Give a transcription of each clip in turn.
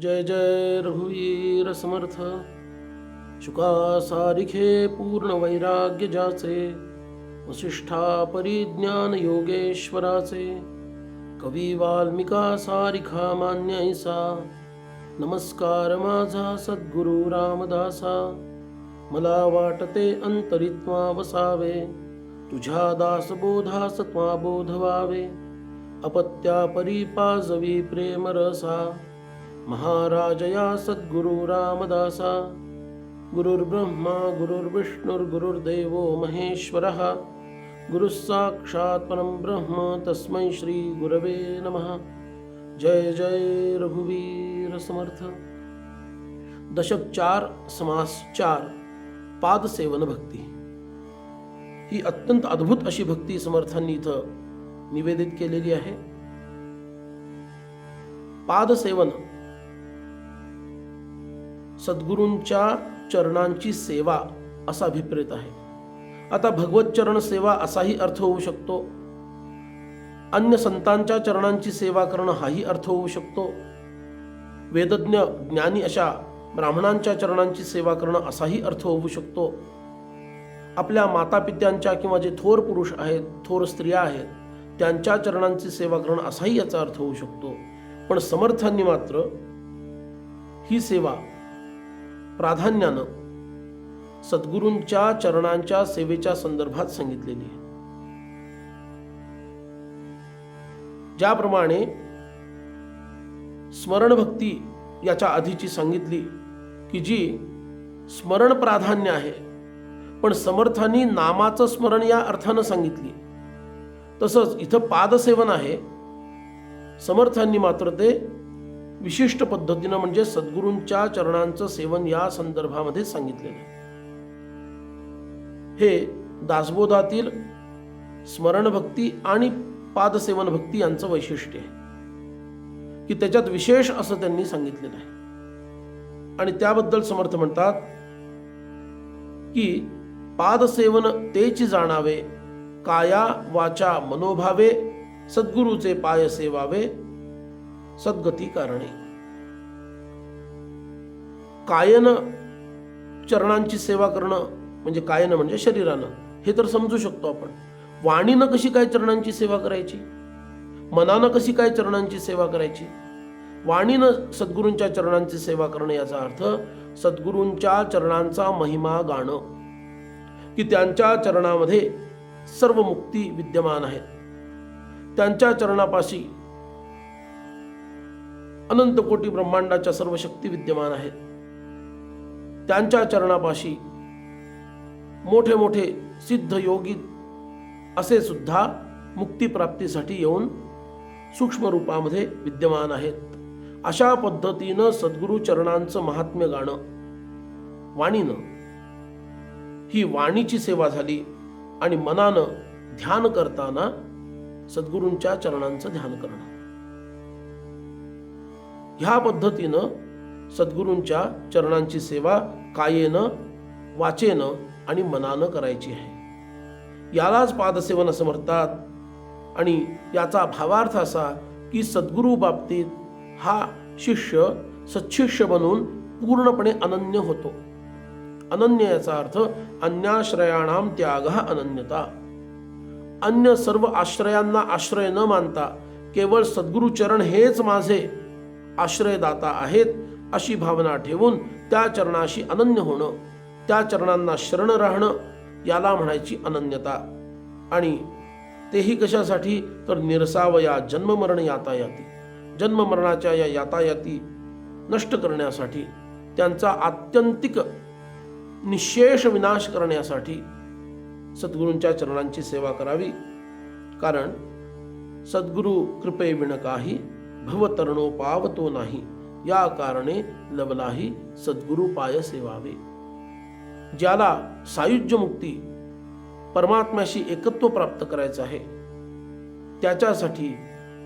जय जय रघुवीर समर्थ। शुकासारिखे पूर्ण वैराग्य जाचे वसिष्ठा परिज्ञान योगेश्वराचे। कवी वाल्मिका सारिखा मान्य ऐसा। नमस्कार माझा सद्गुरु रामदासा। मला वाटते अंतरित्वा वसावे तुझ्या दासबोधास सत्वा बोधवावे अपत्या परिपाजवी प्रेमरसा। महाराजया सद्गुरु रामदासा, गुरुर्ब्रह्मा गुरुर्विष्णुर्गुरुर्देवो महेश्वरः। गुरुः साक्षात् परं ब्रह्म, तस्मै श्री गुरवे नमः। जय जय रघुवीर समर्थ। दशक चार, समास चार पादसेवन भक्ती। ही अत्यंत अद्भुत अशी भक्ती समर्थांनी इथं निवेदित केलेली आहे। पादसेवन सद्गुरूंच्या चरणांची सेवा असा अभिप्रेत आहे. आता भगवत चरण सेवा असाही अर्थ होऊ शकतो. अन्य संतांच्या चरणांची सेवा करणं हाही अर्थ होऊ शकतो. वेदज्ञ ज्ञानी अशा ब्राह्मणांच्या चरणांची सेवा करणं असाही अर्थ होऊ शकतो. आपल्या मातापित्यांच्या किंवा जे थोर पुरुष आहेत थोर स्त्रिया आहेत त्यांच्या चरणांची सेवा करणं असाही याचा अर्थ होऊ शकतो. पण समर्थांनी मात्र ही सेवा प्राधान्यानं सद्गुरूंच्या चरणांच्या सेवेच्या संदर्भात सांगितलेली आहे. ज्याप्रमाणे स्मरणभक्ती याच्या आधीची सांगितली की जी स्मरण प्राधान्य आहे पण समर्थांनी नामाचं स्मरण या अर्थानं सांगितली. तसंच इथं पादसेवन आहे. समर्थांनी मात्र ते विशिष्ट पद्धतीनं म्हणजे सद्गुरूंच्या चरणांचं सेवन या संदर्भामध्ये सांगितलेलं आहे. हे दासबोधातील स्मरणभक्ती आणि पादसेवन भक्ती यांचं वैशिष्ट्य आहे. की त्याच्यात विशेष असं त्यांनी सांगितलेलं आहे. आणि त्याबद्दल समर्थ म्हणतात की पादसेवन तेची जाणावे काया वाचा मनोभावे सद्गुरूचे पाय सेवावे सद्गती कारणे. कायन चरणांची सेवा करणं म्हणजे कायन म्हणजे शरीरानं हे तर समजू शकतो आपण. वाणीनं कशी काय चरणांची सेवा करायची? मनानं कशी काय चरणांची सेवा करायची? वाणीनं सद्गुरूंच्या चरणांची सेवा करणं याचा अर्थ सद्गुरूंच्या चरणांचा महिमा गाणं की त्यांच्या चरणामध्ये सर्व मुक्ती विद्यमान आहेत. त्यांच्या चरणापाशी अनंत कोटी ब्रह्मांडाच्या सर्व शक्ती विद्यमान आहेत. त्यांच्या चरणापाशी मोठे मोठे सिद्ध योगी असे सुद्धा मुक्तीप्राप्तीसाठी येऊन सूक्ष्म रूपामध्ये विद्यमान आहेत. अशा पद्धतीनं सद्गुरू चरणांचं महात्म्य गाणं वाणीनं ही वाणीची सेवा झाली आणि मनानं ध्यान करताना सद्गुरूंच्या चरणांचं ध्यान करणं. ह्या पद्धतीनं सद्गुरूंच्या चरणांची सेवा कायेनं वाचेनं आणि मनानं करायची आहे. यालाच पादसेवन असं म्हणतात. आणि याचा भावार्थ असा की सद्गुरू बाबतीत हा शिष्य सच्छिष्य बनून पूर्णपणे अनन्य होतो. अनन्य याचा अर्थ अन्याश्रयाणाम त्याग अनन्यता. अन्य सर्व आश्रयांना आश्रय न मानता केवळ सद्गुरुचरण हेच माझे आश्रयदाता आहेत अशी भावना ठेवून त्या चरणाशी अनन्य होणं त्या चरणांना शरण राहणं याला म्हणायची अनन्यता. आणि तेही कशासाठी? तर निरसावया जन्ममरण यातायाती. जन्ममरणाच्या या यातायाती नष्ट करण्यासाठी त्यांचा आत्यंतिक निशेष विनाश करण्यासाठी सद्गुरूंच्या चरणांची सेवा करावी. कारण सद्गुरू कृपे विणकाही भवतरणो पावतो नाही. या कारणे लवलाही सद्गुरू पाय सेवावे. ज्याला सायुज्य मुक्ती परमात्म्याशी एकत्व प्राप्त करायचं आहे त्याच्यासाठी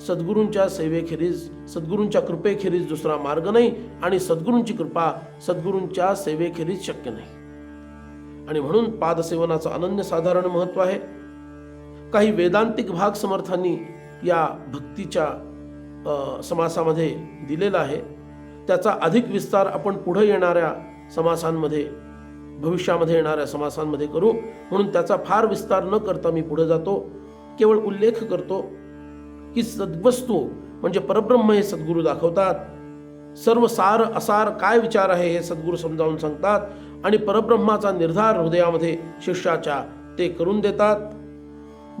सद्गुरूंच्या सेवेखेरीज सद्गुरूंच्या कृपेखेरीज दुसरा मार्ग नाही आणि सद्गुरूंची कृपा सद्गुरूंच्या सेवेखेरीज शक्य नाही. आणि म्हणून पादसेवनाचं अनन्य साधारण महत्त्व आहे. काही वेदांतिक भाग समर्थांनी या भक्तीच्या समासामध्ये दिलेला आहे. त्याचा अधिक विस्तार आपण पुढे येणाऱ्या समासांमध्ये भविष्यामध्ये येणाऱ्या समासांमध्ये करू. म्हणून त्याचा फार विस्तार न करता मी पुढे जातो. केवळ उल्लेख करतो की सद्वस्तू म्हणजे परब्रह्म हे सद्गुरू दाखवतात. सर्व सार असार काय विचार आहे हे सद्गुरू समजावून सांगतात आणि परब्रह्माचा निर्धार हृदयामध्ये शिष्याच्या ते करून देतात.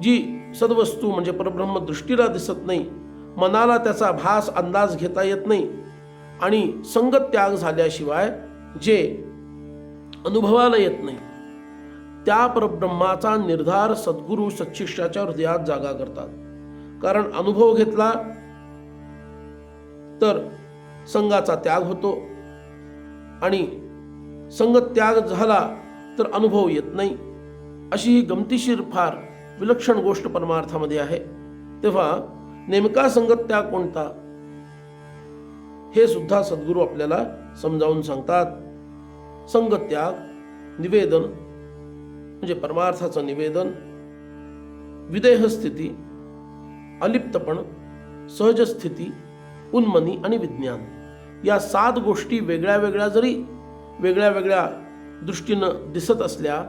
जी सद्वस्तू म्हणजे परब्रह्म दृष्टीला दिसत नाही मनाला त्याचा भास अंदाज घेता येत नाही आणि संगत त्याग झाल्याशिवाय जे अनुभवाला येत नाही त्या परब्रह्माचा निर्धार सद्गुरू सत्शिष्याच्या हृदयात जागा करतात. कारण अनुभव घेतला तर संघाचा त्याग होतो आणि संगत त्याग झाला तर अनुभव येत नाही अशी ही गमतीशीर फार विलक्षण गोष्ट परमार्थामध्ये आहे. तेव्हा नेमका संगत त्याग कोणता? हे सुद्धा सद्गुरू आपल्याला समजावून सांगतात. संगत त्याग निवेदन म्हणजे परमार्थाचं निवेदन विदेहस्थिती अलिप्तपण सहजस्थिती उन्मनी आणि विज्ञान. या सात गोष्टी वेगळ्या वेगळ्या जरी वेगळ्या वेगळ्या दृष्टीनं दिसत असल्या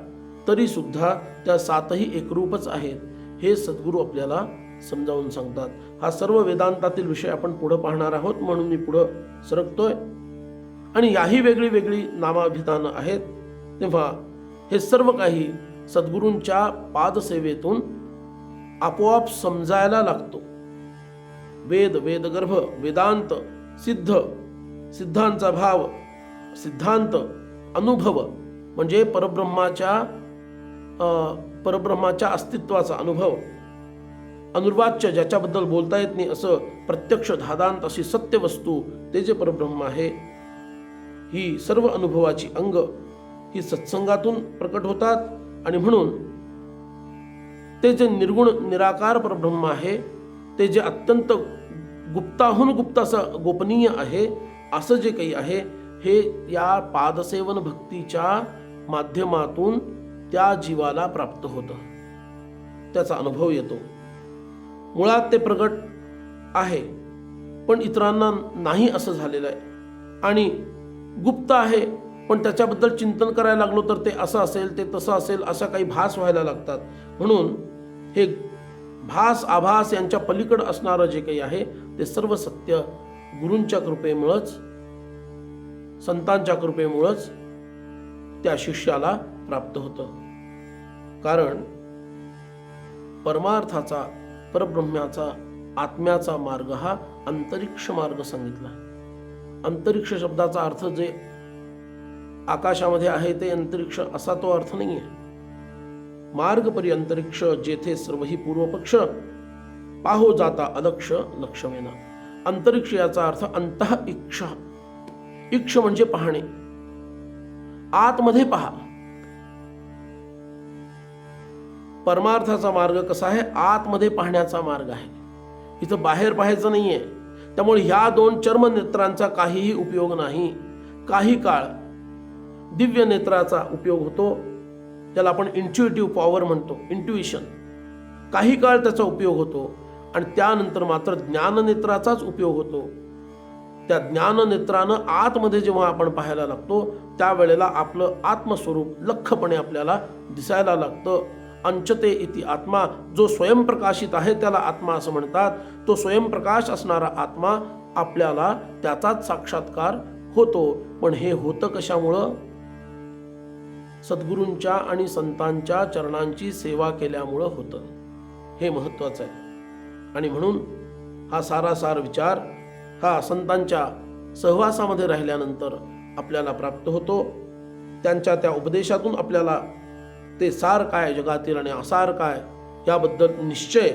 तरीसुद्धा त्या सातही एकरूपच आहेत. हे सद्गुरू आपल्याला समजावून सांगतात. हा सर्व वेदांतातील विषय आपण पुढं पाहणार आहोत. म्हणून मी पुढं सरकतोय. आणि याही वेगळी वेगळी नामाभिधानं आहेत. तेव्हा हे सर्व काही सद्गुरूंच्या पादसेवेतून आपोआप समजायला लागतो. वेद वेदगर्भ वेदांत सिद्ध सिद्धांचा भाव सिद्धांत अनुभव म्हणजे परब्रह्माच्या परब्रह्माच्या अस्तित्वाचा अनुभव. अनुर्वाच्य ज्याच्याबद्दल बोलता येत नाही असं प्रत्यक्ष धादांत अशी सत्य वस्तू ते जे परब्रह्म आहे ही सर्व अनुभवाची अंग ही सत्संगातून प्रकट होतात. आणि म्हणून ते जे निर्गुण निराकार परब्रह्म आहे ते जे अत्यंत गुप्ताहून गुप्त असं गोपनीय आहे असं जे काही आहे हे या पादसेवन भक्तीच्या माध्यमातून त्या जीवाला प्राप्त होतं. त्याचा अनुभव येतो. मुळात ते प्रगट आहे. पण इतरांना नाही असं झालेलं आहे. आणि गुप्त आहे पण त्याच्याबद्दल चिंतन करायला लागलो तर ते असं असेल ते तसं असेल अशा काही भास व्हायला लागतात. म्हणून हे भास आभास यांच्या पलीकडं असणारं जे काही आहे ते सर्व सत्य गुरूंच्या कृपेमुळंच संतांच्या कृपेमुळंच त्या शिष्याला प्राप्त होतं. कारण परमार्थाचा परब्रह्म्याचा आत्म्याचा मार्ग हा अंतरिक्ष मार्ग सांगितला. अंतरिक्ष शब्दाचा अर्थ जे आकाशामध्ये आहे ते अंतरिक्ष असा तो अर्थ नाही आहे मार्ग परी अंतरिक्ष जेथे सर्वही पूर्वपक्ष पाहो जाता अलक्ष लक्षवेना अंतरिक्ष याचा अर्थ अंतः इक्ष इक्ष म्हणजे पाहणे. आतमध्ये पहा. परमार्थाचा मार्ग कसा आहे? आतमध्ये पाहण्याचा मार्ग आहे. इथं बाहेर पाहायचं नाही आहे त्यामुळे ह्या दोन चर्म नेत्रांचा काहीही उपयोग नाही. काही काळ दिव्य नेत्राचा उपयोग होतो. त्याला आपण इंट्युएटिव्ह पॉवर म्हणतो. इंट्युएशन काही काळ त्याचा उपयोग होतो आणि त्यानंतर मात्र ज्ञाननेत्राचाच उपयोग होतो. त्या ज्ञाननेत्रानं आतमध्ये जेव्हा आपण पाहायला लागतो त्यावेळेला आपलं आत्मस्वरूप लख्खपणे आपल्याला दिसायला लागतं. अंचते इति आत्मा. जो स्वयंप्रकाशित आहे त्याला आत्मा असं म्हणतात. तो स्वयंप्रकाश असणारा आत्मा आपल्याला त्याचाच साक्षात्कार होतो. पण हे होतं कशामुळं? सद्गुरूंच्या आणि संतांच्या चरणांची सेवा केल्यामुळं होतं. हे महत्त्वाचं आहे. आणि म्हणून हा सारासार विचार हा संतांच्या सहवासामध्ये राहिल्यानंतर आपल्याला प्राप्त होतो. त्यांच्या त्या उपदेशातून आपल्याला ते सार काय जगातील आणि असार काय याबद्दल निश्चय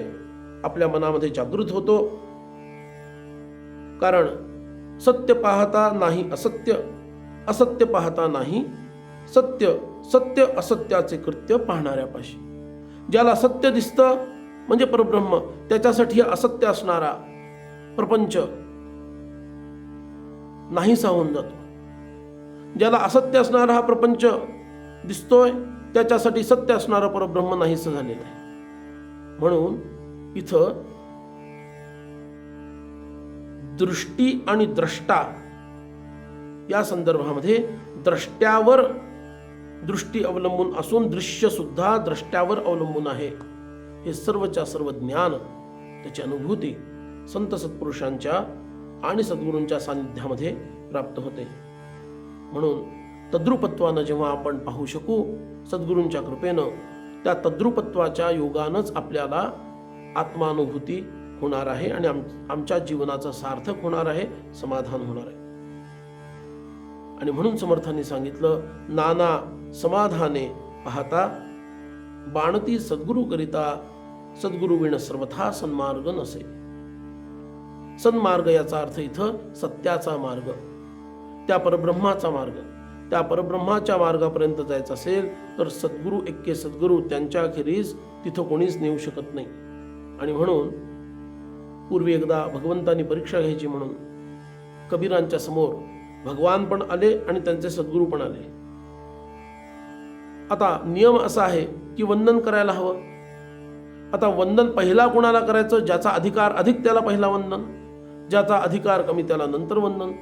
आपल्या मनामध्ये जागृत होतो. कारण सत्य पाहता नाही असत्य असत्य पाहता नाही सत्य सत्य असत्याचे कृत्य पाहणाऱ्यापाशी. ज्याला सत्य दिसतं म्हणजे परब्रह्म त्याच्यासाठी असत्य असणारा प्रपंच नाहीसा होऊन जातो. ज्याला असत्य असणारा हा प्रपंच दिसतोय त्याच्यासाठी सत्य असणारं परब्रह्म नाहीसं झालेलं आहे. म्हणून इथं दृष्टी आणि द्रष्टा या संदर्भामध्ये द्रष्ट्यावर दृष्टी अवलंबून असून दृश्य सुद्धा द्रष्ट्यावर अवलंबून आहे. हे सर्वच्या सर्व ज्ञान त्याची अनुभूती संत सत्पुरुषांच्या आणि सद्गुरूंच्या सानिध्यामध्ये प्राप्त होते. म्हणून तद्रुपत्वानं जेव्हा आपण पाहू शकू सद्गुरूंच्या कृपेनं त्या तद्रुपत्वाच्या योगानंच आपल्याला आत्मानुभूती होणार आहे आणि आम आमच्या जीवनाचं सार्थक होणार आहे समाधान होणार आहे. आणि म्हणून समर्थांनी सांगितलं नाना समाधाने पाहता बाणती सद्गुरूकरिता करिता सर्वथा सन्मार्ग नसे. सन्मार्ग याचा अर्थ इथं सत्याचा मार्ग त्या परब्रह्माचा मार्ग. त्या परब्रह्माच्या मार्गापर्यंत जायचं असेल तर सद्गुरू एक्के सद्गुरू त्यांच्याखेरीज तिथं कोणीच नेऊ शकत नाही. आणि म्हणून पूर्वी एकदा भगवंतांनी परीक्षा घ्यायची म्हणून कबीरांच्या समोर भगवान पण आले आणि त्यांचे सद्गुरू पण आले. आता नियम असा आहे की वंदन करायला हवं. आता वंदन पहिला कोणाला करायचं ज्याचा अधिकार अधिक त्याला पहिला वंदन ज्याचा अधिकार कमी त्याला नंतर वंदन.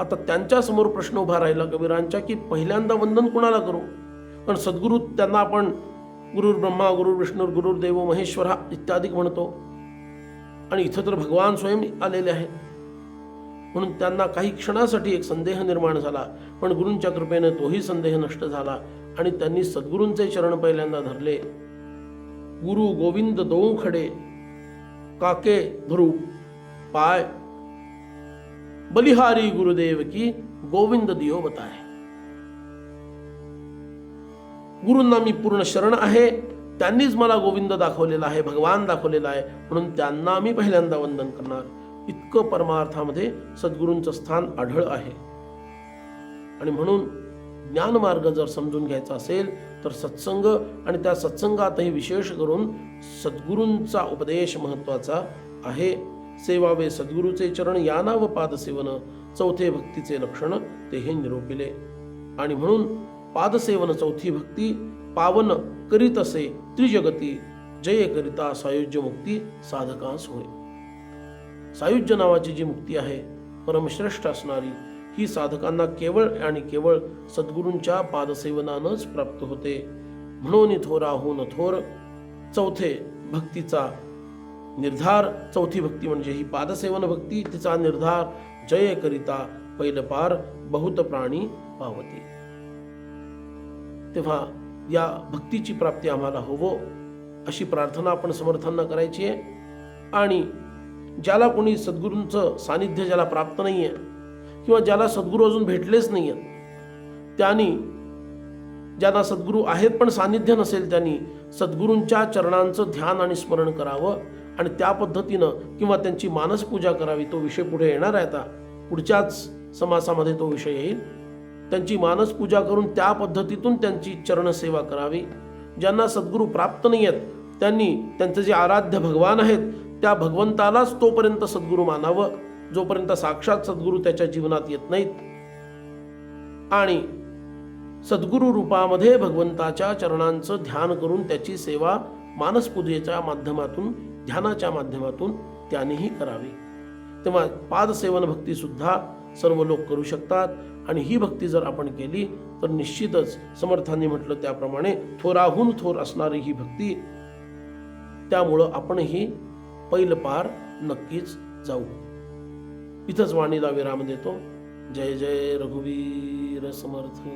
आता त्यांच्यासमोर प्रश्न उभा राहिला कबीरांच्या की पहिल्यांदा वंदन कुणाला करू? पण सद्गुरू त्यांना आपण गुरुर ब्रह्मा गुरुर विष्णू गुरुर देव हा इत्यादी म्हणतो. आणि इथं तर भगवान स्वयं आलेले आहेत. म्हणून त्यांना काही क्षणासाठी एक संदेह निर्माण झाला. पण गुरूंच्या कृपेने तोही संदेह नष्ट झाला आणि त्यांनी सद्गुरूंचे चरण पहिल्यांदा धरले. गुरु गोविंद दोऊ खडे काके ध्रुव पाय बलिहारी गुरुदेव की गोविंद दियो बताय गुरूंना मी पूर्ण शरण आहे त्यांनीच मला गोविंद दाखवलेला आहे भगवान दाखवलेला आहे म्हणून त्यांना मी पहिल्यांदा वंदन करणार. इतकं परमार्थामध्ये सद्गुरूंचं स्थान आढळ आहे. आणि म्हणून ज्ञानमार्ग जर समजून घ्यायचा असेल तर सत्संग आणि त्या सत्संगातही विशेष करून सद्गुरूंचा उपदेश महत्त्वाचा आहे. सेवावे सद्गुरूचे चरण याना व पादसेवन चौथे भक्तीचे लक्षण ते हे निरोपिले. आणि म्हणून पादसेवन चौथी भक्ती पावन करीत असे त्रिजगती जय करिता सायुज्य मुक्ती साधकास होय. सायुज्य नावाची जी मुक्ती आहे परमश्रेष्ठ असणारी ही साधकांना केवळ आणि केवळ सद्गुरूंच्या पादसेवनानंच प्राप्त होते. म्हणून थोराहून थोर चौथे भक्तीचा निर्धार चौथी भक्ती म्हणजे ही पादसेवन भक्ती तिचा निर्धार जय करिता पार बहुत प्राणी पावती. तेव्हा या भक्तीची प्राप्ती आम्हाला होवो अशी प्रार्थना आपण समर्थांना करायची आहे. आणि ज्याला कोणी सद्गुरूंचं सानिध्य ज्याला प्राप्त नाही आहे किंवा ज्याला सद्गुरू अजून भेटलेच नाही आहेत त्यांनी ज्यांना सद्गुरू आहेत पण सानिध्य नसेल त्यांनी सद्गुरूंच्या चरणांचं ध्यान आणि स्मरण करावं आणि त्या पद्धतीनं किंवा त्यांची मानसपूजा करावी तो विषय पुढे येणार आहे आता. पुढच्याच समासामध्ये तो विषय येईल. त्यांची मानसपूजा करून त्या पद्धतीतून त्यांची चरणसेवा करावी. ज्यांना सद्गुरू प्राप्त नाही आहेत त्यांनी त्यांचे जे आराध्य भगवान आहेत त्या भगवंतालाच तोपर्यंत सद्गुरू मानावं. जोपर्यंत साक्षात सद्गुरू त्याच्या जीवनात येत नाहीत. आणि सद्गुरू रूपामध्ये भगवंताच्या चरणांचं ध्यान करून त्याची सेवा मानसपूजेच्या माध्यमातून ध्यानाच्या माध्यमातून त्यानेही करावी. तेव्हा पादसेवन भक्तीसुद्धा सर्व लोक करू शकतात. आणि ही भक्ती जर आपण केली तर निश्चितच समर्थांनी म्हटलं त्याप्रमाणे थोराहून थोर असणारी ही भक्ती त्यामुळं आपणही पैल पार नक्कीच जाऊ. इथंच वाणीला विराम देतो. जय जय रघुवीर समर्थ.